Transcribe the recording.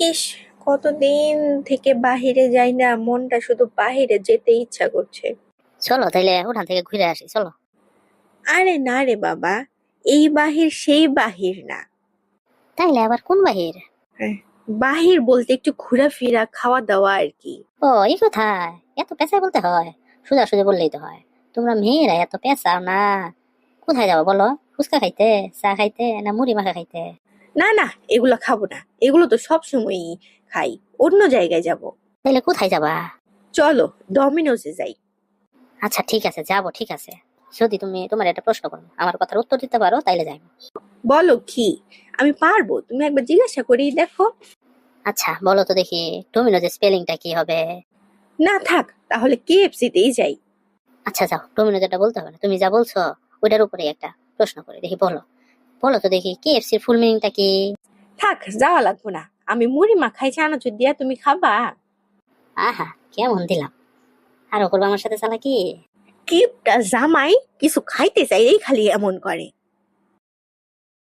ইস কতদিন থেকে বাহিরে যাই না মনটা শুধু বাহিরে যেতে ইচ্ছা করছে। চলো তাইলে উঠান থেকে ঘুরে আসি চলো। আরে না রে বাবা এই বাহির সেই বাহির না। তাইলে আবার কোন বাহির? বাহির বলতে একটু ঘোরাফেরা খাওয়া দাওয়া আর কি। ও এই কথা এত পেঁচায় বলতে হয় সোজা সোজা বললেই তো হয়। তোমরা মেয়েরা এত পেঁচাও না কোথায় যাব বলো? ফুচকা খাইতে চা খাইতে না মুড়ি মাখা খাইতে? না না এগুলো খাব না। এগুলো তো সব সময়ই খাই। অন্য জায়গায় যাব। তাহলে কোথায় যাবা? চলো ডমিনোজে যাই। আচ্ছা ঠিক আছে যাব ঠিক আছে। যদি তুমি তোমার একটা প্রশ্ন করো আমার কথার উত্তর দিতে পারো তাইলে যাই। বলো কি? আমি পারব তুমি একবার জিজ্ঞাসা করি দেখো। আচ্ছা বলো তো দেখি ডোমিনোজের স্পেলিংটা কি হবে? না থাক তাহলে কেএফসি তেই যাই। আচ্ছা যাও ডোমিনোজেরটা বলতে হবে না। তুমি যা বলছো ওইটার উপরে একটা প্রশ্ন করে দেখি বলো। বলো তো দেখি কেএফসির ফুল মিনিংটা কি? থাক যাওয়া লাগবো না। আমি মুড়ি মাখাই চানাচুর দিয়া তুমি খাবা। আহা কেমন দিলাম। আর করব আমার সাথে চালা কি কিপটা জামাই কিছু খাইতে চাই এই খালি এমন করে।